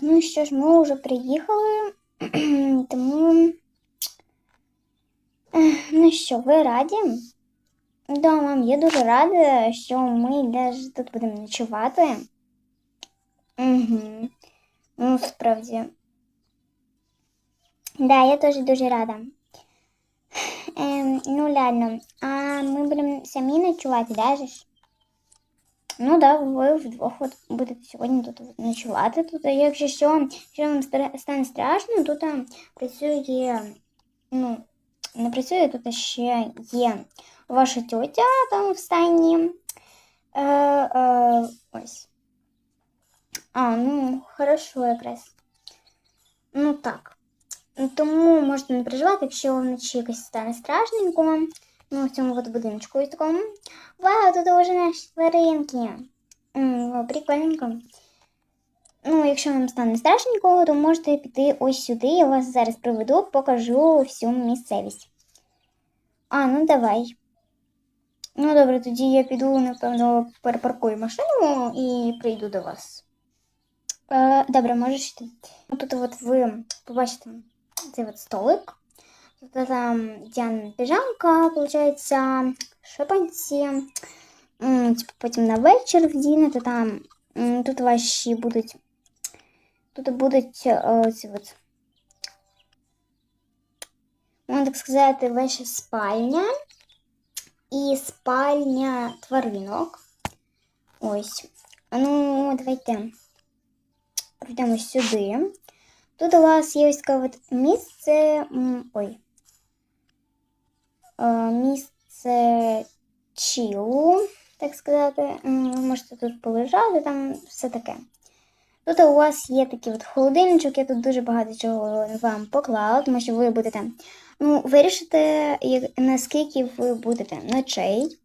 ну що ж, ми вже приїхали, тому. Ех, Ну що, ви раді? Да, мам, я дуже рада, що ми навіть тут будемо ночувати. Угу. Ну, справді. Да, я теж дуже рада. Ем, ну ладно, а ми будемо самі ночувати, да, же ж? Ну да, ви вдвох от будете сьогодні тут от ночувати. Тут, якщо що, якщо вам стра- стане страшно, тут а, працює, ну, не працює, тут ще є ваша тьотя там в стайні. Е, е, ось. А, ну, хорошо якраз. Ну так. Ну, Тому можете не переживати, якщо вночі якось стане страшненько. Ну, в цьому от будиночку і такому. Вау, тут уже наші тваринки. Прикольненько. Ну, якщо вам стане страшненько, то можете піти ось сюди. Я вас зараз приведу, покажу всю місцевість. А, ну давай. Ну, добре, тоді я піду, напевно, перепаркую машину і прийду до вас. Е, добре, можеш йти. Тут от ви побачите цей от столик. Тут там Діана піжамка, виходить, шипанці. М, Типу потім на вечір вдінете там. М, Тут ваші будуть. Тут будуть е, ці от. Можна так сказати, ваша спальня і спальня тваринок. Ось. А Ну, давайте пройдемо сюди. Тут у вас є ось таке от місце. м, Ой. Е, Місце чілу, так сказати. Можете тут полежати, там все таке. Тут у вас є такий от холодильничок, я тут дуже багато чого вам поклала, тому що ви будете ну, вирішити, наскільки ви будете ночей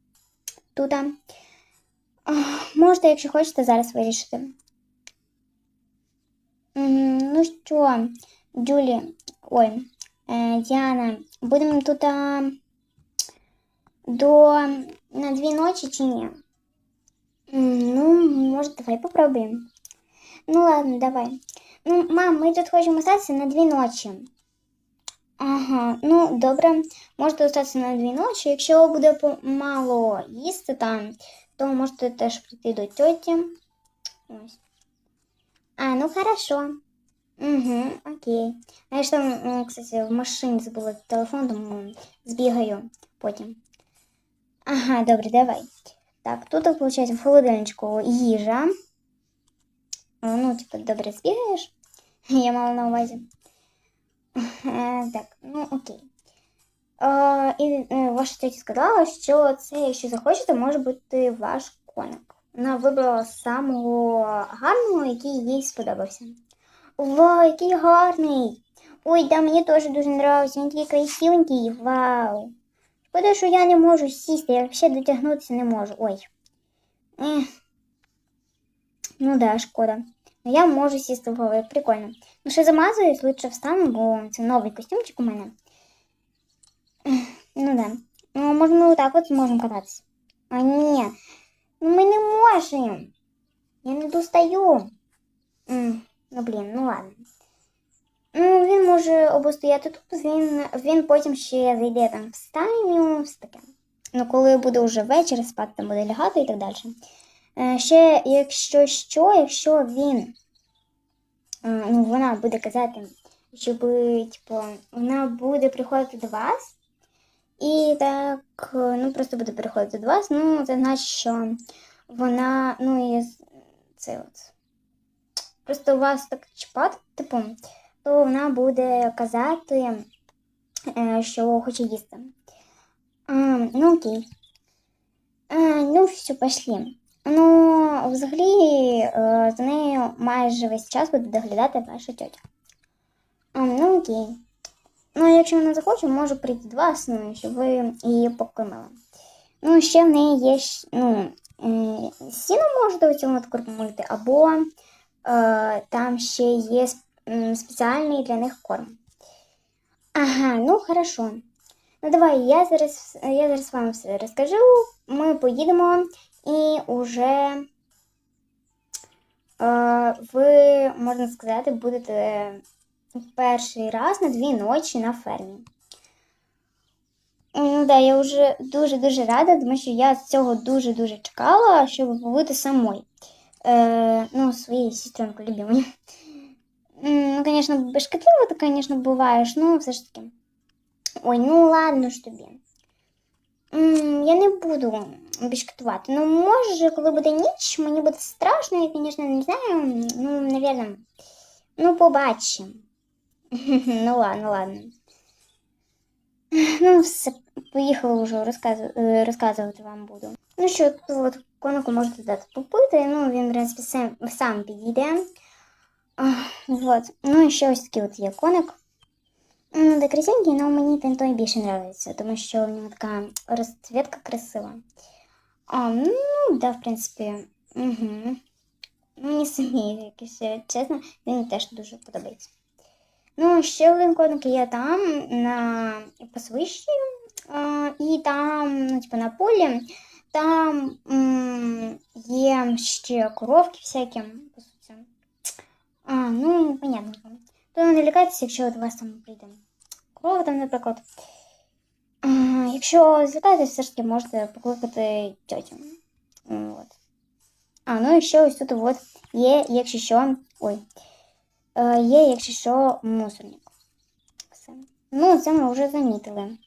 тут. Можете, якщо хочете, зараз вирішити. Ну що, Джулі, ой, е, Діана, будемо тут до на дві ночі чи ні? Ну, може, давай попробуємо. Ну ладно, давай. Ну, мам, ми тут хочемо остатися на дві ночі. Ага, ну добре, можете остатися на дві ночі. Якщо буде мало їсти там, то можете теж прийти до тьоті. Ось. А, ну хорошо. Угу, окей. А я ж там, кстати, в машині забула телефон, тому збігаю потім. Ага, добре, давай. Так, тут, виходить, в холодильничку їжа. Ну, типу, добре збігаєш. Я мала на увазі. Так, ну окей. І е, ваша тетя сказала, що це, якщо захочете, може бути ваш коник. Вона вибрала самого гарного, який їй сподобався. Вау, який гарний! Ой, да, мені теж дуже подобається, він такий красивенький. Вау. Шкода, що я не можу сісти, я взагалі дотягнутися не можу. Ой. Ех. Ну да, шкода. Ну я можу сісти в голові, прикольно. Ну ще замазуюсь, лучше встану, бо це новий костюмчик у мене. Ех, Ну да. Ну, може ми отак от зможемо кататися. А ні. Ну ми не можемо. Я не достаю. М, Ну блін, ну ладно. Ну, він може або стояти тут, він, він потім ще зайде там в стайню, все таке. Ну, коли буде вже вечір, спати там буде лягати і так далі. Е, Ще, якщо що, якщо він, е, ну, вона буде казати, щоб, типу, вона буде приходити до вас, і так, е, ну, просто буде приходити до вас, ну, це значить, що вона, ну, і це от. Просто вас так чіпати, типу, то вона буде казати, е, що хоче їсти. Ну окей. Ну, все, пошли. Ну, взагалі, е, за нею майже весь час буде доглядати ваша тьотя. А, ну окей. Ну, якщо вона захоче, може прийти до вас, ну, щоб ви її покормили. Ну, ще в неї є ну, е, сіно можете у цьому кормити, або е, там ще є спеціальний для них корм. Ага, ну хорошо. Ну давай, я зараз, я зараз вам все розкажу. Ми поїдемо і уже е, ви, можна сказати, будете перший раз на дві ночі на фермі. Ну да, я вже дуже-дуже рада, тому що я цього дуже-дуже чекала, щоб побути самою. Е, ну, своєю сестренкою любимою. М, Ну, звісно, бешкетливо ти, звісно, буваєш, ну, все ж таки. Ой, ну ладно ж тобі. М, Я не буду бешкетувати. Ну, може, коли буде ніч, мені буде страшно, я, звісно, не знаю. Ну, навірно. Ну, побачимо. Ну ладно, ладно. Ну, все, поїхала вже розказу- е, розказувати вам буду. Ну що, тут от конику можете дати попити, ну він, в принципі, сам, сам підійде. Вот. Ну і ще ось такий от є коник. Ну, де красивенький, але мені він той більше подобається, тому що у нього така розцвітка красива. А, ну, да, в принципі. Угу. Мені самі, якось, е, чесно, він теж дуже подобається. Ну, ще один коник є там, на пасовищі, а, і там, ну, типу, на полі, там м, є ще коровки всякі. А, ну, понятно. То не лякайтеся, якщо до вас там прийде корова, там, наприклад. А, якщо злякаєтесь, все ж таки можете покликати тьотю. От. А, ну і ще ось тут от є, якщо що. Ой. Е, є, якщо що, мусорник. Все. Ну, це ми вже замітили.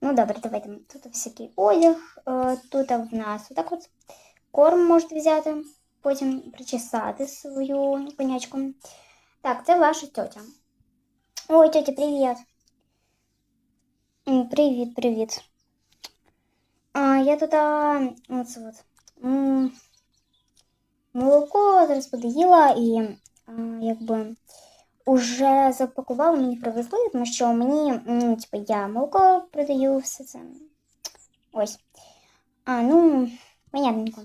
Ну, добре, давайте. Тут всякий одяг. Е, Тут в нас отак от корм можете взяти, потім причесати свою конячку. Так, це ваша тьотя. Ой, тьотя, привіт. Привіт, привіт. А, я тут оце от, молоко зараз подоїла і а, якби уже запакували, мені привезли, тому що мені, ну, типу, я молоко продаю, все це. Ось. А, ну, понятненько.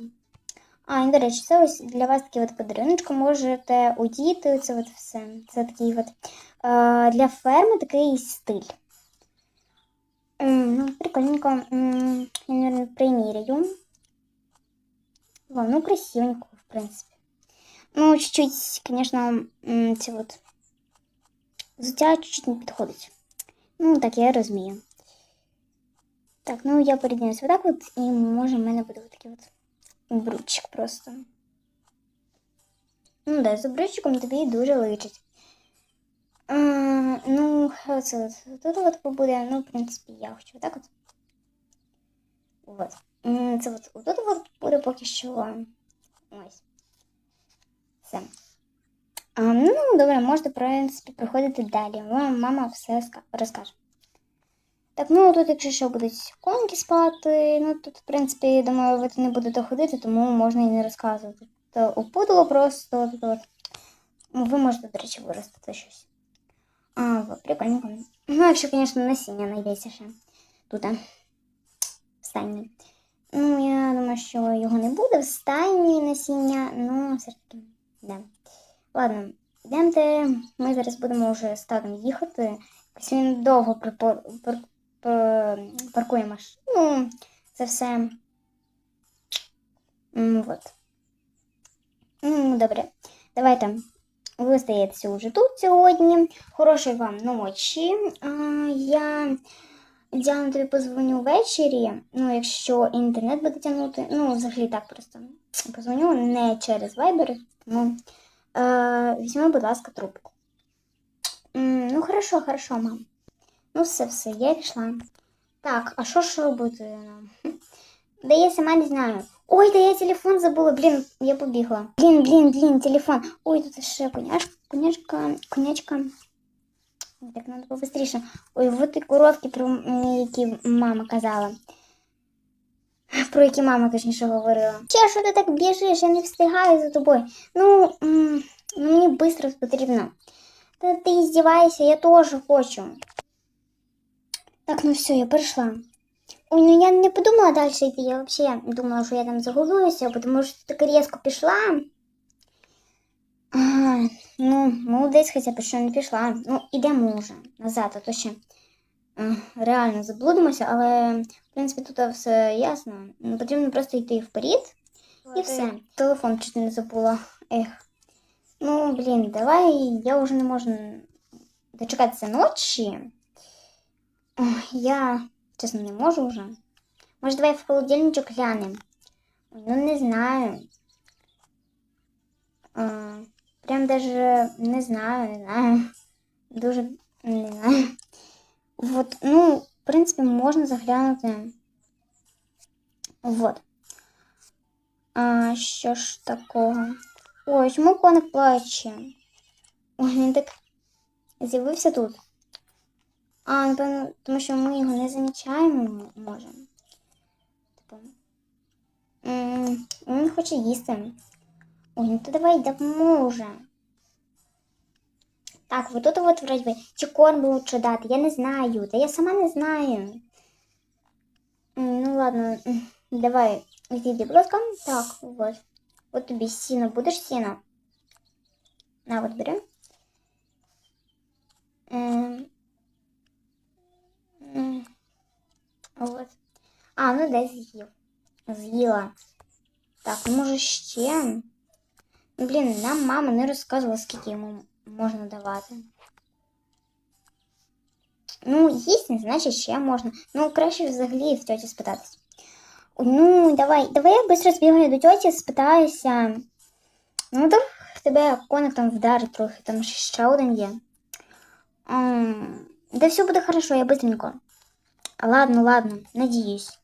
А, і, до речі, це ось для вас такий от подарунок, можете одіти, це от все. Це такий от е, для ферми такий стиль. М, Ну, прикольненько. М, Я, наверное, приміряю. Во, ну, красивенько, в принципе. Ну, чуть-чуть, м, ці от взуття чуть-чуть не підходить. Ну, так, я розумію. Так, ну я порівняюсь отак от, і може в мене буде такий от брючик просто. Ну, да, з брючиком тобі дуже личить. А, ну, це от, тут от побуде, ну, в принципі, я хочу отак от. Вот. М, Це от, отут от буде поки що. Ось. Все. А, ну, добре, можете, в принципі, приходити далі. Вам мама все ска- розкаже. Так, ну тут, якщо що будуть коники спати, ну тут, в принципі, я думаю, ви не будете ходити, тому можна і не розказувати. То опудало просто тут от. Ну, ви можете, до речі, виростити щось. А, прикольненько. Ну, якщо, звісно, насіння знайдеться ще тут. В стайні. Ну, я думаю, що його не буде в стайні насіння, ну, все ж таки, да. Ладно, йдемте. Ми зараз будемо вже з татом їхати. Якось він довго припор... пар... пар... паркує машину. Це все. Вот. Ну, добре. Давайте. Ви стаєтеся вже тут сьогодні. Хорошої вам ночі. Я Діана тобі позвоню ввечері. Ну, якщо інтернет буде тягнути. Ну, взагалі так просто. Позвоню не через Viber, е, візьми, будь ласка, трубку. Ну, хорошо, хорошо, мам. Ну, все, все, я пішла. Так, а що ж робити нам? Хм. Да я сама не знаю. Ой, да я телефон забула, блін, я побігла. Блін, блін, блін, телефон. Ой, тут ще коняшка, конячка, конячка. Так, треба побыстріше. Ой, вот і коровки, про м, які мама казала. Про які мама точніше говорила. Че, що ти так біжиш? Я не встигаю за тобою. Ну, м, ну мені швидко потрібно. Та ти здіваєшся, я теж хочу. Так, ну все, я прийшла. Ой, ну я не подумала далі йти. Я взагалі думала, що я там загублюся, тому що ти так різко пішла. Ага, ну, молодець хоча б, що не пішла. Ну, ідемо вже назад, а то ще реально заблудимося, але в принципі тут все ясно. Ну, Потрібно просто йти вперед і все. Телефон чуть не забула. Ех. Ну, блін, давай, я вже не можу дочекатися ночі. Я, чесно, не можу вже. Може, давай в холодильничок глянемо. Ну, не знаю. А, прям даже не знаю, не знаю. Дуже не знаю. Вот, ну, в принципі, можна заглянути. Вот. А що ж такого? Ой, чому коник плаче? Ой, він так з'явився тут. А, напевно, тому що ми його не замічаємо, м- може. Типу. Він хоче їсти. Ой, ну то давай допоможе. Так, вот тут вот вроде бы, чи корм лучше дати, я не знаю, та я сама не знаю. Ну ладно, давай, зійди, будь ласка. Так, вот. Вот тобі сіно, будеш сіно? На, вот бери. А, ну дай з'їв. З'їла. Так, ну може ще. Ну, Блін, нам мама не розказувала, скільки йому можна давати. Ну, їсть, не значить, ще можна. Ну, краще взагалі в тьоті спитатись. Ой, Ну, давай, давай я швидко збігаю до тьоті, спитаюся. Ну, то тебе коник там вдарить трохи, там ще один є. М, Да все буде хорошо, я быстренько. Ладно, ладно, надіюсь.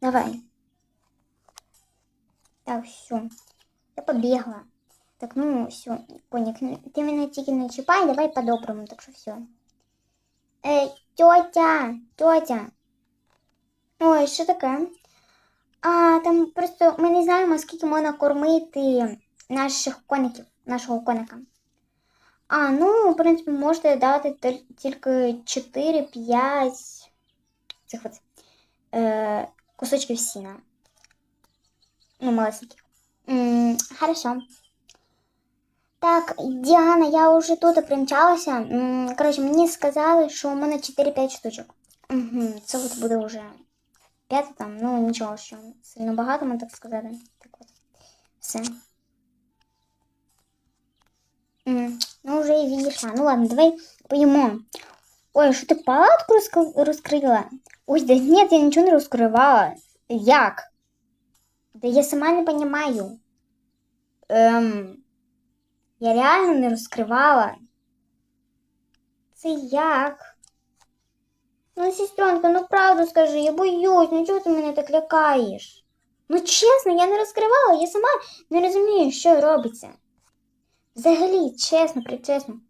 Давай. Так, все. Я побігла. Так, ну, все, коник, ну, ти мене тільки не чіпай, давай по-доброму, так що все. Ей, тьотя, тьотя. Ой, що таке? А, там просто ми не знаємо, скільки можна кормити наших коників, нашого коника. А, ну, в принципі, можете дати тільки 4-5 цих от, е, кусочків сіна. Ну, малесеньких. Хорошо. Так, Діана, я вже тут примчалася. М, Коротше, мені сказали, що у мене 4-5 штучок. Угу, це от буде вже п'яте там, ну нічого, що сильно багато, можна так сказати. Так от. Все. Ну, вже і відійшла. Ну ладно, давай поїмо. Ой, що ти палатку розкрила? Ой, да ні, я нічого не розкривала. Як? Да я сама не понимаю. Ем, я реально не розкривала. Це як? Ну, сестренка, ну правду скажи, я боюсь, ну чого ти мене так лякаєш? Ну чесно, я не розкривала, я сама не розумію, що робиться. Взагалі, чесно, причесно.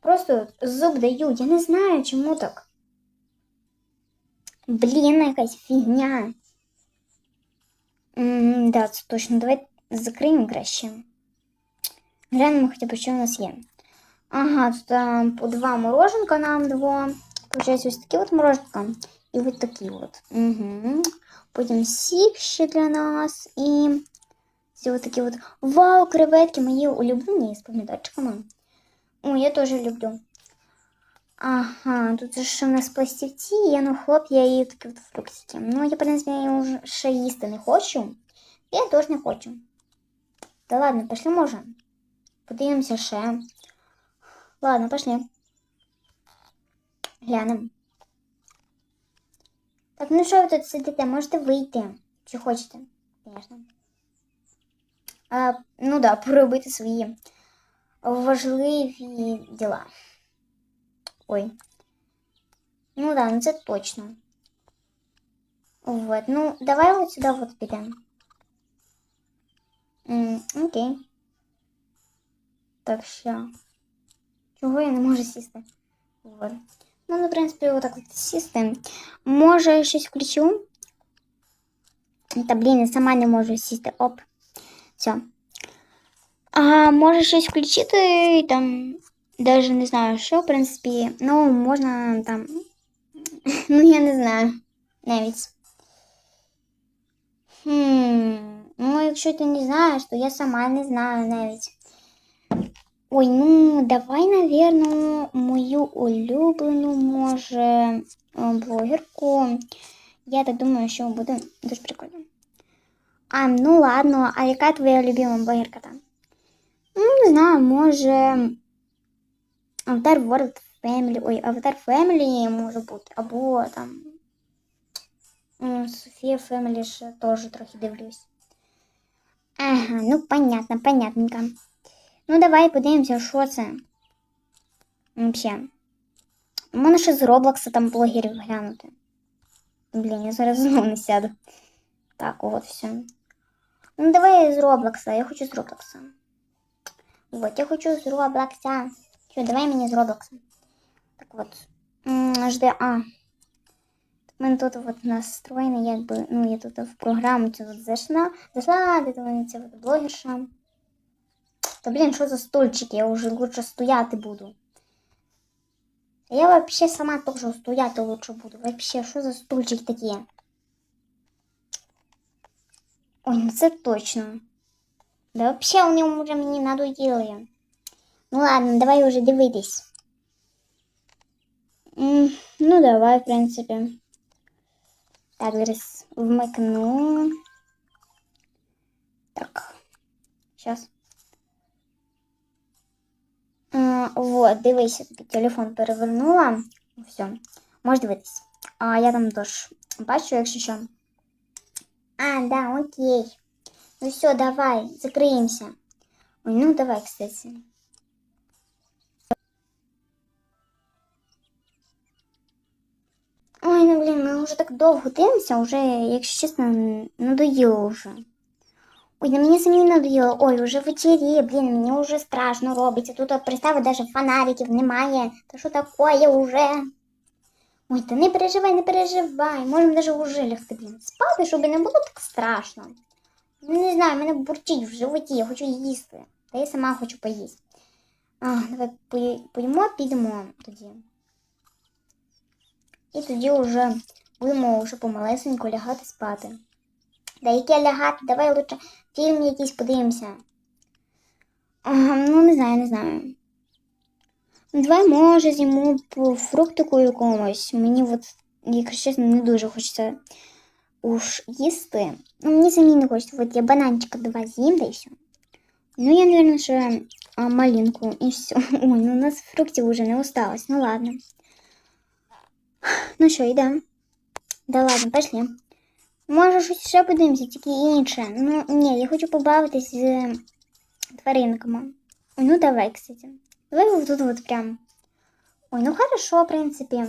Просто зуб даю, я не знаю, чому так. Блін, якась фігня. М, да, це точно. Давай закриємо краще. Глянемо хоча б, що у нас є. Ага, тут там по два мороженка нам два. Получається ось такі от мороженка. І ось такі от. Угу. Потім сік ще для нас. І ці от такі от. Вау, креветки мої улюблені з помідорчиками. О, я теж люблю. Ага, тут же ще у нас пластівці, є ну хлоп'я і такі от фруктики. Ну, я, в принципі, я ще їсти не хочу. Я теж не хочу. Та ладно, пішли може. Подивимося ще. Ладно, пошли. Глянемо. Так, ну що ви тут сидите? Можете вийти. Чи хочете? Звісно. Ну да, поробити свої важливі діла. Ой. Ну да, ну це точно. Вот, ну давай вот сюда вот підемо. М, окей. Так, що. Чого я не можу сісти? Вот. Ну, ну, в принципі, отак от сісти. Може, щось включу. Та, блін, я сама не можу сісти. Оп. Все. А може щось включити там. Даже не знаю, що, в принципі. Ну, можна там. Ну, я не знаю. Навіть. Хм. Ну, якщо ти не знаєш, то я сама не знаю навіть. Ой, ну давай, наверное, мою улюблену, може, блогерку. Я так думаю, що буде дуже прикольно. А, ну ладно, а яка твоя любима блогерка там? Ну, не знаю, може. Аватар World Family. Ой, Аватар Family може бути. Або там. Софія Family ще теж трохи дивлюсь. Ага, ну понятно, понятненько. Ну, давай подивимося, що це. Вообще. У ще з Роблокса там блогерів глянути. Блін, я зараз знову не сяду. Так, от все. Ну, давай з Роблокса. Я хочу з Роблокса. Вот, я хочу з Роблокса. Все, давай мені з Роблокса. Так от. Жди, а. У мене тут от настроєно, якби, ну, я тут в програму цю от зайшла, зайшла, де там от блогерша. Та блін, що за стульчики? Я вже лучше стояти буду. Я вообще сама тоже стояти лучше буду. Вообще, що за стульчики такі? Ой, ну це точно. Да вообще у нього вже мені надоїли. Ну ладно, давай уже дивитись. М, Ну, давай, в принципі. Так, зараз вмикну. Так. Сейчас. А, вот, дивись, я тобі телефон перевернула. Все, можеш дивитись. А я там теж бачу, якщо що. А, да, окей. Ну все, давай, закриємося. Ой, ну давай, кстати. Ой, ну блін, ми вже так довго дивимося, вже, якщо чесно, надоїло вже. Ой, да мені самі надоїло. Ой, вже вечері, блін, мені вже страшно робиться. Тут от, представи, навіть фонариків немає. Та що таке уже? Ой, та не переживай, не переживай. Можемо навіть уже лягти, блін, спати, щоб не було так страшно. Ну, не знаю, мене бурчить в животі, я хочу їсти. Та я сама хочу поїсти. А, давай пої- поїмо, підемо тоді. І тоді вже будемо вже помалесенько лягати спати. Да яке лягати, давай лучше фільм якийсь подивимося. Ага, ну не знаю, не знаю. Ну, Давай, може, зіму по фруктику якомусь. Мені от, якщо чесно, не дуже хочеться уж їсти. Ну, мені самі не хочеться. От я бананчика два з'їм, да і все. Ну, я, наверное, ще малинку і все. Ой, ну у нас фруктів уже не осталось. Ну ладно. Ну що, йдемо. Да ладно, пошли. Може, щось ще подивимося, тільки інше. Ну, ні, я хочу побавитись з тваринками. Ну давай, кстати. Давай вот тут вот прям. Ой, ну хорошо, в принципі.